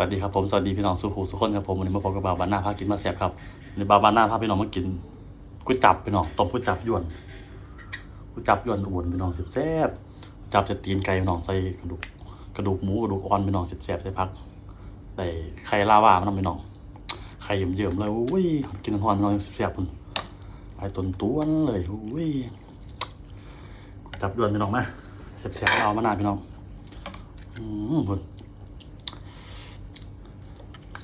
วัสดีครับผมสวัสดีพี่น้องสุขุสุขคนครับผมวันนี้มาพบกับบ่าวบ้านหน้าพากินมาแซ่บครับวันบ่าวบ้านหน้าพาพี่น้องมากินก๋วยจับพี่น้องต้มก๋วยจับยวนก๋วยจับยวนอุบลพี่น้องแซ่บจับจะตีนไก่พี่น้องใส่กระดูกกระดูกหมูกระดูกอ่อนพี่น้องแซ่บใส่ผักใส่ไข่ลาวามันำพี่น้องไข่เยิ้มๆเลยอุ้ยกินหอนพี่น้องแซ่บพุ่นไอ้ต้นต้วนเลยอุ้ยจับยวนพี่น้องมาแซ่บๆเอามานานพี่น้องอืมพุ่น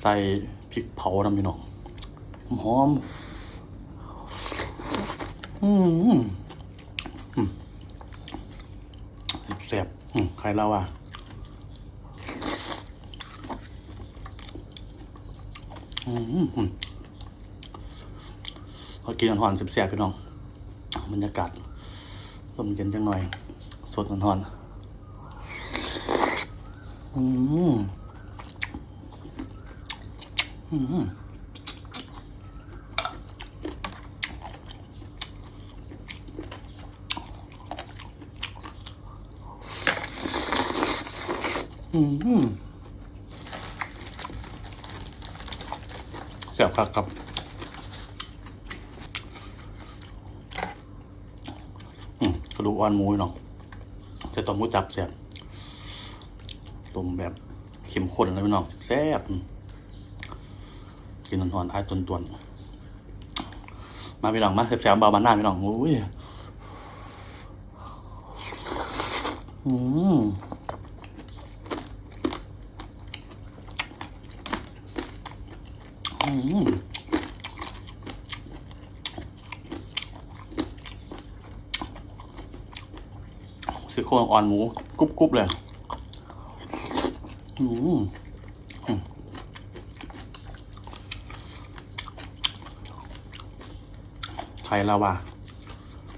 ส่พริกเผาน้ำพี่น้องหอมอืมแซ่บใครเล่าอะอืมพอกินหอนๆแซ่บๆพี่น้องบรรยากาศลมเย็นจังหน่อย สดหอนๆอืม อืมอืมแซ่บครับครับอืมกระดูกอ่อนมูเนาะจะต้มหมูจับแซ่บต้มแบบเข้มข้นเลยพี่น้องแซ่บ กินนอนๆไอ้ตวนมาพี่น้องมาแซ่บๆเบามันหน้าพี่น้องอุ้ยอืมอืมซี่โครงอ่อนหมูกรุบๆเลยอืม ไทยลาวา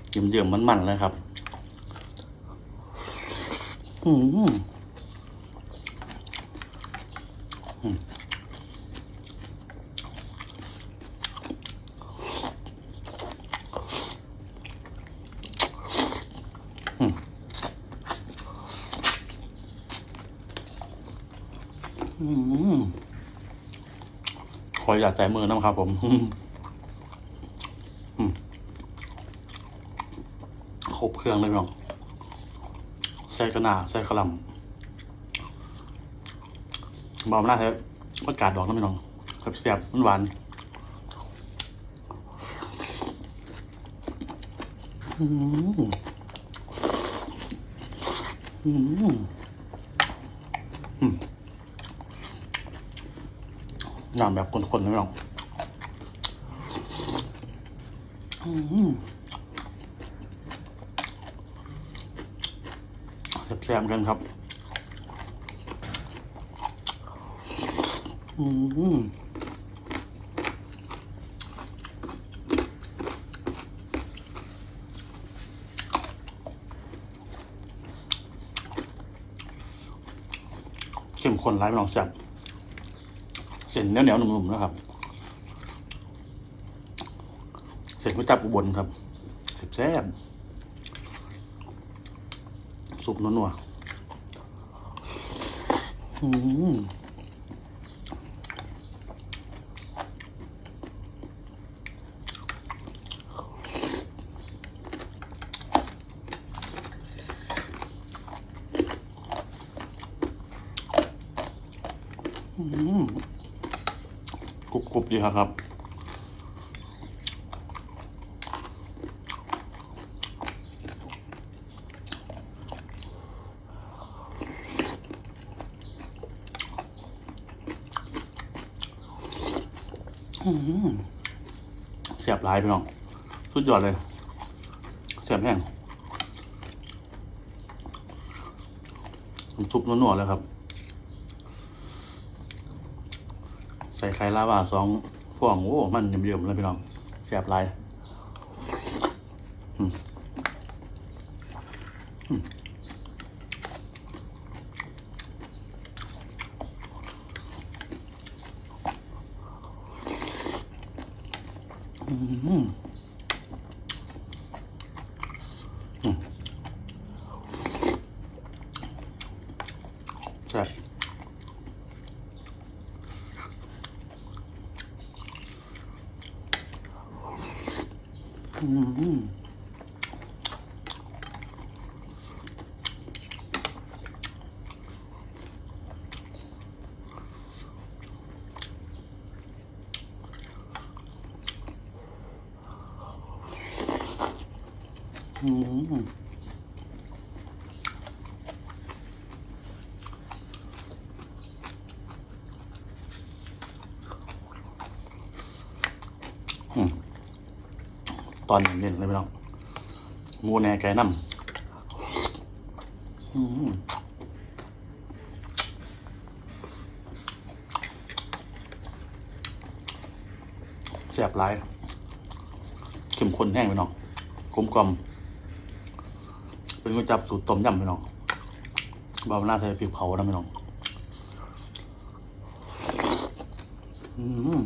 เยี่ยมเยี่ยมมันมันๆเลยครับ อืมอืมอืมอืมขออยากใจมือน้ำครับผม อืม ครบ เครื่องเลยพี่น้องใส่กระนาใส่กระหลำบอมหน้าแท้ประกาศดอกนะพี่น้องครับแซ่บมันหวานอืมอืมอืมน้ำแบบคนๆนะพี่น้องอืม แซ่บๆกันครับ อืมเข้มข้นร้ายไม่ลองแซ่บเส้นเหนียวๆหนุ่มๆนะครับเส้นก๋วยจับอุบลครับแซ่บ สุปนัวๆอืมอืมกรุบกรุบๆดีครับครับ อืม เสียบหลายพี่น้อง สุดยอดเลยเสียบแห้งน้ำซุปนัวๆเลยครับ ใส่ไข่ลาวาสองฟอง โอ้ มันเยิ่มๆเลยพี่น้องเสียบหลาย อืมอืม 음. 음. 자. 음. ตอนเน้นเลยพี่น้องหมูแน่ไก่น้ำอืมแซ่บหลายเข้มข้นแห้งพี่น้องกลมกลม เป็นก๋วยจับสูตรต้มยำพี่น้องบาวหน้าใส่พริกเผานะพี่น้องอืม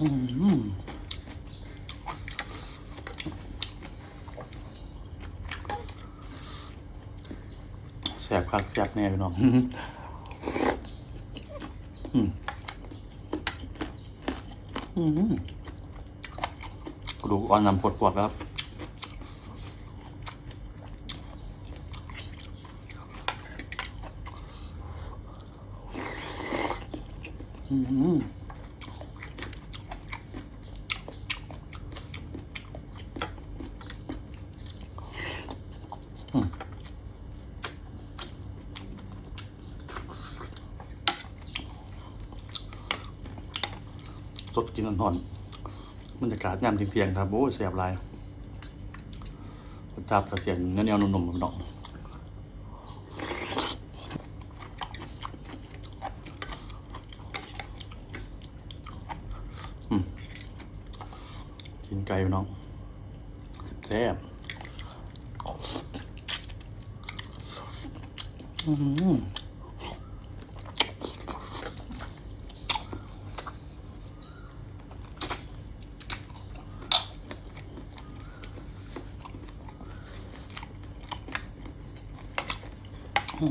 อืมแสบคักแสบแน่พี่น้องอืมอืม ดูอ่อนนำปวดปวดๆครับอืมสดกินหอน บรรยากาศยามเที่ยงๆครับโอ้ยแสบลายจับกระเสียงเนื้อๆนุ่มๆพี่น้องกินไก่พี่น้องแซ่บอืม เสี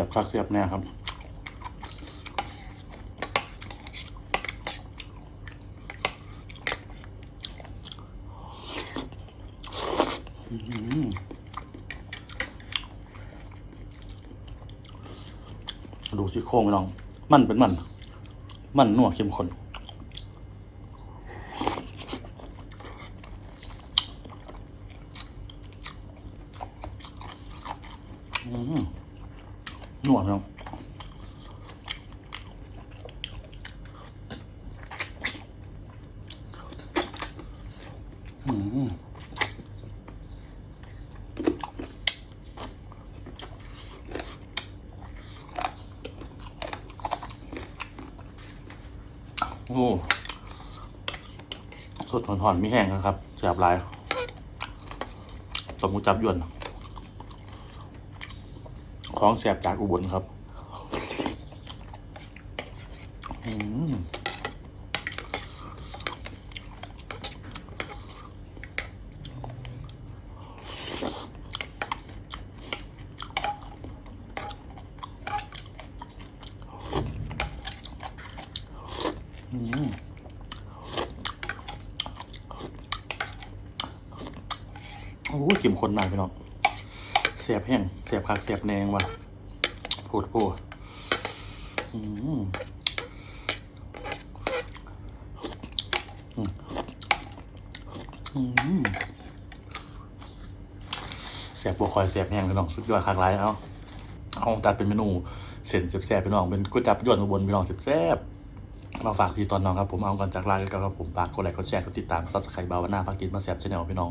ยบคักเสียบแน่ครับดูซี่โครงไปลอง มันเป็นมัน มันนัวเข้มข้นอืมนัวเนาะอืม โอ้สดหอนๆไม่แห้งนะครับแสบลายสมมุจับยวน ของแสบจากอุบลครับ อืมอืมโอ้เข็มข้นมากพี่น้องเสียบแห้งเสียบคักเสียบแนงว่ะพูดพูดเสียบบัวคอยเสียบแห้งพี่น้องสุดยอดคักไรเอาเอาจัดเป็นเมนูเส้นเสียบแสบพี่น้องเป็นก๋วยจับยวนอุบลพี่น้องเสียบแสบ มาฝากพี่ตอนน้องครับผมเอากันจากลากันครับผมฝากกดไลค์กดแชร์กดติดตามซับสไครต์บาวน้าพักกินมาแสบชาแนลพี่น้อง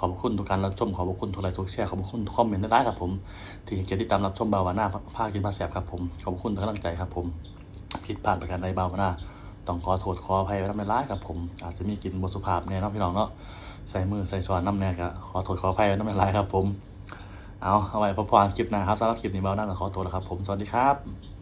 ขอบคุณทุกการรับชมขอบคุณทุกไลค์ทุกแชร์ขอบคุณทุกคอมเมนต์ได้ครับผมที่เกียรติดตามรับชมบาวาน่าภาคกินภาแสบครับผมขอบคุณทุกกำลังใจครับผมผิดพลาดประการใดบาวาน่าต้องขอโทษขออภัยไว้ทำในร้ายครับผมอาจจะมีกินบทสุภาพแน่นอนพี่น้องเนาะใส่มือใส่ช้อนน้ำแน่ก็ขอโทษขออภัยไว้ทำในร้ายครับผมเอาเอาไว้พอพอคลิปหน้าครับสำหรับคลิปนี้บาวาน่าขอตัวแล้วครับผมสวัสดีครับ